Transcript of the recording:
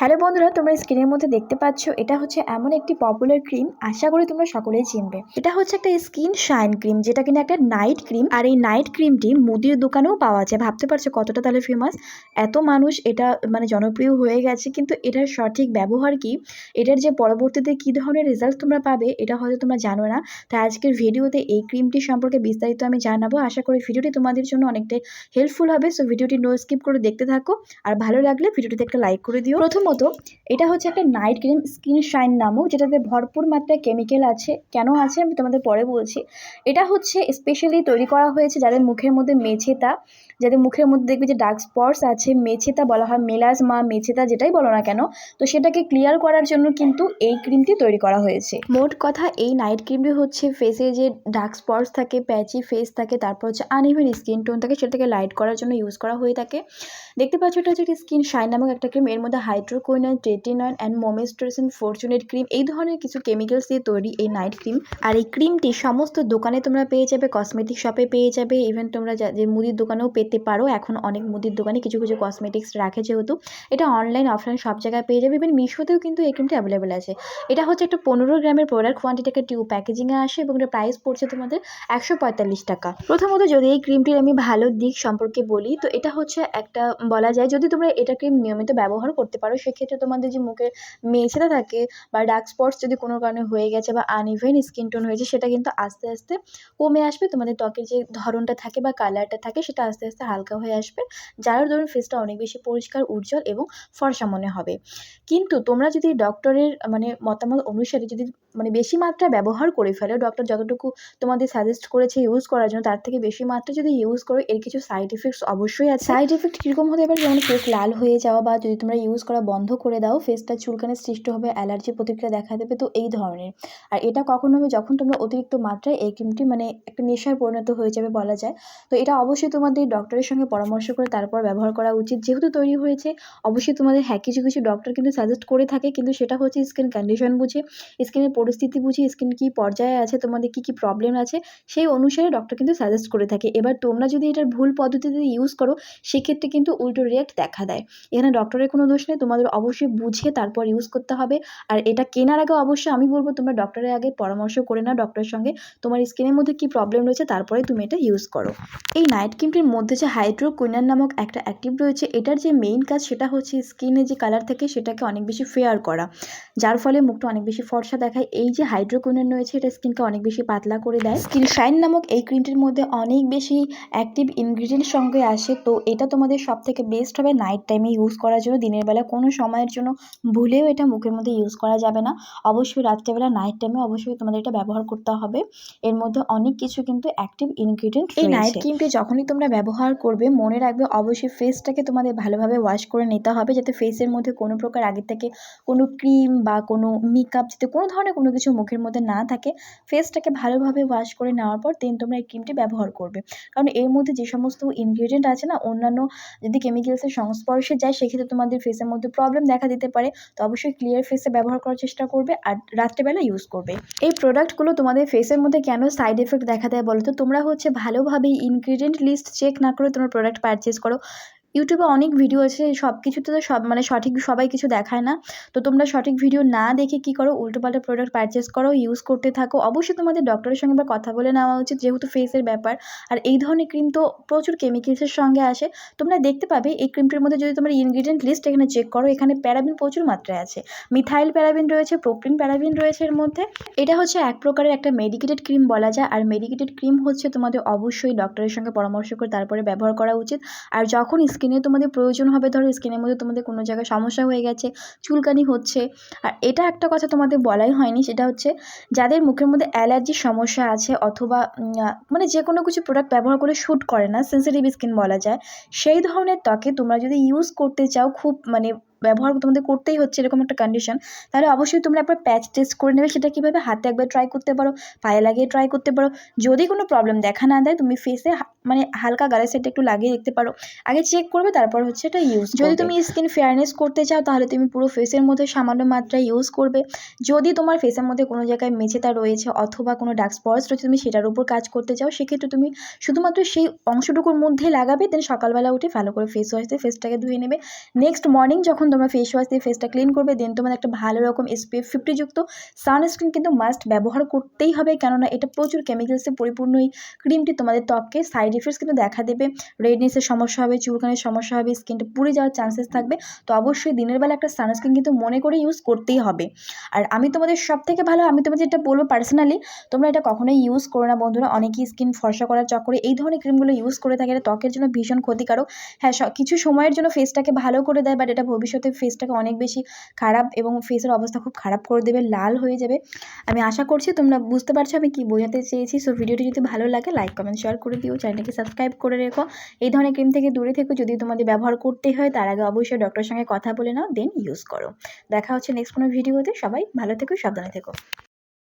Hello বন্ধুরা, তোমরা স্ক্রিনের মধ্যে দেখতে পাচ্ছ, এটা হচ্ছে এমন একটি পপুলার ক্রিম আশা করি তোমরা সকলেই চিনবে। এটা হচ্ছে একটা স্কিন শাইন ক্রিম যেটা কিনা একটা নাইট ক্রিম আর এই নাইট ক্রিমটি মুদির দোকানেও পাওয়া যায়। ভাবতে পারছ কতটা তাহলে ফেমাস এত মানুষ এটা মানে জনপ্রিয় হয়ে গেছে, কিন্তু এটার সঠিক ব্যবহার কি? এটার যে পরবর্তীতে কী ধরনের রেজাল্ট তোমরা পাবে, এটা হয়তো তোমরা জানো না। তাই আজকের ভিডিওতে এই ক্রিমটি সম্পর্কে বিস্তারিত আমি জানাব। আশা করি ভিডিওটি তোমাদের জন্য অনেকটাই হেল্পফুল হবে। সো ভিডিওটি নো স্কিপ করে দেখতে থাকো, আর ভালো লাগলে ভিডিওটিতে একটা লাইক করে দিও। প্রথমত এটা হচ্ছে একটা নাইট ক্রিম স্কিন শাইন নামক, যেটাতে ভরপুর মাত্রায় কেমিক্যাল আছে। কেন আছে আমি তোমাদের পরে বলছি। এটা হচ্ছে স্পেশালি তৈরি করা হয়েছে যাদের মুখের মধ্যে মেছেতা, যাদের মুখের মধ্যে দেখবে যে ডার্ক স্পটস আছে, মেছেতা বলা হয় মেলাজমা মেছেতা যেটাই বলো না কেন, তো সেটাকে ক্লিয়ার করার জন্য কিন্তু এই ক্রিমটি তৈরি করা হয়েছে। মোট কথা এই নাইট ক্রিমটি হচ্ছে ফেসে যে ডার্ক স্পটস থাকে প্যাচি ফেস থাকে, তারপর হচ্ছে আনইভেন স্কিন টোন থাকে, সেটাকে লাইট করার জন্য ইউজ করা হয়ে থাকে। দেখতে পাচ্ছ এটা হচ্ছে একটি স্কিন শাইন নামক একটা ক্রিম এর মধ্যে hydroquinone tretinoin and mometasone furoate cream এই ধরনের কিছু কেমিক্যালস দিয়ে তৈরি এই নাইট ক্রিম আর এই ক্রিমটি সমস্ত দোকানে তোমরা পেয়ে যাবে কসমেটিক শপে পেয়ে যাবে। ইভেন তোমরা যা- মুদির দোকানেও পেতে পারো, এখন অনেক মুদির দোকানে কিছু কিছু কসমেটিক্স রাখে যেহেতু। এটা অনলাইন অফলাইন সব জায়গায় পেয়ে যাবে। ইভেন মিশোতেও কিন্তু এই ক্রিমটি অ্যাভেলেবেল আছে। এটা হচ্ছে একটা পনেরো গ্রামের প্রোডাক্ট কোয়ান্টিটি একটা টিউব প্যাকেজিংয়ে আসে এবং এটা প্রাইস পড়ছে তোমাদের একশো পঁয়তাল্লিশ টাকা। প্রথমত যদি এই ক্রিমটির আমি ভালো দিক সম্পর্কে বলি, তো এটা হচ্ছে একটা, বলা যায় যদি তোমরা এটা ক্রিম নিয়মিত ব্যবহার করতে পারো সেক্ষেত্রে তোমাদের যে মুখের মেঝেটা থাকে বা ডার্ক স্পটস যদি কোনো কারণে হয়ে গেছে বা আনইভেন স্কিন টোন হয়েছে, সেটা কিন্তু আস্তে আস্তে কমে আসবে। তোমাদের ত্বকের যে ধরনটা থাকে বা কালারটা থাকে, সেটা আস্তে আস্তে হালকা হয়ে আসবে, যার ধরুন ফেসটা অনেক বেশি পরিষ্কার, উজ্জ্বল এবং ফর্সা মনে হবে। কিন্তু তোমরা যদি ডক্টরের মানে মতামত অনুসারে যদি মানে বেশি মাত্রা ব্যবহার করে ফেলো। ডক্টর যতটুকু তোমাদের সাজেস্ট করেছে ইউজ করার জন্য, তার থেকে বেশি মাত্রা যদি ইউজ করো, এর কিছু সাইড এফেক্টস অবশ্যই আছে। সাইড এফেক্ট কীরকম হতে পারে? যেমন ফেস লাল হয়ে যাওয়া বা যদি তোমরা ইউজ করা বন্ধ করে দাও ফেসটা চুলকানের সৃষ্টি হবে অ্যালার্জি প্রতিক্রিয়া দেখা দেবে, তো এই ধরনের। আর এটা কখন হবে? যখন তোমরা অতিরিক্ত মাত্রায় এই ক্রিমটি মানে একটা নেশায় পরিণত হয়ে যাবে বলা যায়। তো এটা অবশ্যই তোমাদের ডক্টরের সঙ্গে পরামর্শ করে তারপর ব্যবহার করা উচিত। যেহেতু তৈরি হয়েছে, অবশ্যই তোমাদের হ্যাঁ কিছু কিছু ডক্টর কিন্তু সাজেস্ট করে থাকে, কিন্তু সেটা হচ্ছে স্কিন কন্ডিশন বুঝে। স্কিনের পরিস্থিতি বুঝে স্কিন কী পর্যায়ে আছে, তোমাদের কী কী প্রবলেম আছে, সেই অনুসারে ডক্টর কিন্তু সাজেস্ট করে থাকে। এবার তোমরা যদি এটার ভুল পদ্ধতিতে ইউজ করো, সেক্ষেত্রে কিন্তু উল্টো রিয়াক্ট দেখা দেয়। এখানে ডক্টরের কোনো দোষ নেই, তোমাদের অবশ্যই বুঝে তারপর ইউজ করতে হবে। আর এটা কেনার আগে অবশ্যই আমি বলব, তোমরা ডক্টরের আগে পরামর্শ করে নাও ডক্টরের সঙ্গে, তোমার স্কিনের মধ্যে কী প্রবলেম রয়েছে, তারপরে তুমি এটা ইউজ করো। এই নাইট ক্রিমটির মধ্যে যে হাইড্রোকুইনান নামক একটা অ্যাক্টিভ রয়েছে, এটার যে মেইন কাজ সেটা হচ্ছে স্কিনে যে কালার থাকে, সেটাকে অনেক বেশি ফেয়ার করা। যার ফলে মুখটা অনেক বেশি ফর্সা দেখায় এই যে হাইড্রোকুইনান রয়েছে এটা স্কিনকে অনেক বেশি পাতলা করে দেয়। স্কিন শাইন নামক এই ক্রিমটির মধ্যে অনেক বেশি অ্যাক্টিভ ইনগ্রিডিয়েন্ট সঙ্গে আসে। তো এটা তোমাদের সব থেকে বেস্ট হবে নাইট টাইমে ইউজ করার জন্য। দিনের বেলা কোনো সময়ের জন্য ভুলেও এটা মুখের মধ্যে ইউজ করা যাবে না। অবশ্যই রাত্রেবেলা নাইট টাইমে অবশ্যই তোমাদের এটা ব্যবহার করতে হবে। এর মধ্যে অনেক কিছু কিন্তু অ্যাক্টিভ ইনগ্রিডিয়েন্ট এই নাইট ক্রিমটি যখনই তোমরা ব্যবহার করবে মনে রাখবে অবশ্যই ফেসটাকে তোমাদের ভালোভাবে ওয়াশ করে নিতে হবে যাতে ফেসের মধ্যে কোনো প্রকার আগে থেকে কোনো ক্রিম বা কোনো মেকআপ যাতে কোনো ধরনের কোনো কিছু মুখের মধ্যে না থাকে ফেসটাকে ভালোভাবে ওয়াশ করে নেওয়ার পর দেন তোমরা এই ক্রিমটি ব্যবহার করবে। কারণ এর মধ্যে যে সমস্ত ইনগ্রিডিয়েন্ট আছে না, অন্যান্য যদি কেমিক্যালসের সংস্পর্শে যায়, সেক্ষেত্রে তোমাদের ফেসের মধ্যে প্রবলেম দেখা দিতে পারে। তো অবশ্যই ক্লিয়ার ফেসে ব্যবহার করার চেষ্টা করবে আর রাত্রেবেলা ইউজ করবে। এই প্রোডাক্টগুলো তোমাদের ফেসের মধ্যে কেন সাইড এফেক্ট দেখা দেয় বলো তো? তোমরা হচ্ছে ভালোভাবে ইনগ্রিডিয়েন্ট লিস্ট চেক না করে তোমরা প্রোডাক্ট পারচেস করো। ইউটিউবে অনেক ভিডিও আছে সব কিছুতে তো সব মানে সঠিক সবাই কিছু দেখায় না। তো তোমরা সঠিক ভিডিও না দেখে কি করো? উল্টোপাল্টা প্রোডাক্ট পারচেস করো ইউজ করতে থাকো। অবশ্যই তোমাদের ডক্টরের সঙ্গে বা কথা বলে নেওয়া উচিত, যেহেতু ফেসের ব্যাপার। আর এই ধরনের ক্রিম তো প্রচুর কেমিক্যালসের সঙ্গে আসে। তোমরা দেখতে পাবে, এই ক্রিমটির মধ্যে যদি তোমরা ইনগ্রিডিয়েন্ট লিস্ট এখানে চেক করো, এখানে প্যারাবিন প্রচুর মাত্রায় আছে। মিথাইল প্যারাবিন রয়েছে প্রোপিন প্যারাবিন রয়েছে এর মধ্যে। এটা হচ্ছে এক প্রকারের একটা মেডিকেটেড ক্রিম বলা যায়। আর মেডিকেটেড ক্রিম হচ্ছে তোমাদের অবশ্যই ডক্টরের সঙ্গে পরামর্শ করে তারপরে ব্যবহার করা উচিত। আর যখন স্কিনে তোমাদের প্রয়োজন হবে, ধরো স্কিনের মধ্যে তোমাদের কোনো জায়গায় সমস্যা হয়ে গেছে, চুলকানি হচ্ছে। আর এটা একটা কথা তোমাদের বলাই হয়নি, সেটা হচ্ছে যাদের মুখের মধ্যে অ্যালার্জির সমস্যা আছে অথবা মানে যে কোনো কিছু প্রোডাক্ট ব্যবহার করে শ্যুট করে না সেন্সিটিভ স্কিন বলা যায়, সেই ধরনের ত্বকে তোমরা যদি ইউজ করতে চাও, খুব মানে ব্যবহার তোমাদের করতেই হচ্ছে এরকম একটা কন্ডিশন তাহলে অবশ্যই তোমরা একবার প্যাচ টেস্ট করে নেবে সেটা কীভাবে? হাতে একবার ট্রাই করতে পারো পায়ে লাগিয়ে ট্রাই করতে পারো। যদি কোনো প্রবলেম দেখা না দেয় তুমি ফেসে মানে হালকা গালের সাইডে একটু লাগিয়ে দেখতে পারো। আগে চেক করবে তারপর হচ্ছে এটা ইউজ যদি তুমি স্কিন ফেয়ারনেস করতে চাও তাহলে তুমি পুরো ফেসের মধ্যে সামান্য মাত্রায় ইউজ করবে। যদি তোমার ফেসের মধ্যে কোনো জায়গায় মেছেতা রয়েছে অথবা কোনো ডার্ক স্পটস রয়েছে তুমি সেটার উপর কাজ করতে চাও সেক্ষেত্রে তুমি শুধুমাত্র সেই অংশটুকুর মধ্যে লাগাবে দেন সকালবেলা উঠে ভালো করে ফেস ওয়াশ দিয়ে ফেসটাকে ধুয়ে নেবে। নেক্সট মর্নিং যখন যখন তোমরা ফেস ওয়াশ দিয়ে ফেসটা ক্লিন করবে দেন তোমাদের একটা ভালো রকম এসপিএফ ফিফটিযুক্ত সানস্ক্রিন কিন্তু মাস্ট ব্যবহার করতেই হবে। কেননা এটা প্রচুর কেমিক্যালসে পরিপূর্ণ এই ক্রিমটি তোমাদের ত্বককে সাইড এফেক্টস কিন্তু দেখা দেবে। রেডনেসের সমস্যা হবে, চুলকানির সমস্যা হবে স্কিনটা পুড়ে যাওয়ার চান্সেস থাকবে। তো অবশ্যই দিনের বেলা একটা সানস্ক্রিন কিন্তু মনে করে ইউজ করতেই হবে। আর আমি তোমাদের সব থেকে ভালো, আমি তোমাদের যেটা বলব পার্সোনালি তোমরা এটা কখনোই ইউজ করো না বন্ধুরা। অনেকেই স্কিন ফর্সা করার চক্করে এই ধরনের ক্রিমগুলো ইউজ করে থাকে। এটা ত্বকের জন্য ভীষণ ক্ষতিকারক। হ্যাঁ কিছু সময়ের জন্য ফেসটাকে ভালো করে দেয় বাট এটা ভবিষ্যতে ফেসটাকে অনেক বেশি খারাপ এবং ফেসের অবস্থা খুব খারাপ করে দেবে, লাল হয়ে যাবে। আমি আশা করছি তোমরা বুঝতে পারছ আমি কি বোঝাতে চেয়েছি। সো ভিডিওটি যদি ভালো লাগে লাইক কমেন্ট শেয়ার করে দিও। চ্যানেলকে সাবস্ক্রাইব করে রেখো। এই ধরনের ক্রিম থেকে দূরে থেকো। যদি তোমাদের ব্যবহার করতে হয়, তার আগে অবশ্যই ডক্টরের সঙ্গে কথা বলে নাও দেন ইউজ করো। দেখা হচ্ছে নেক্সট কোনো ভিডিওতে সবাই ভালো থেকো, সাবধানে থেকো।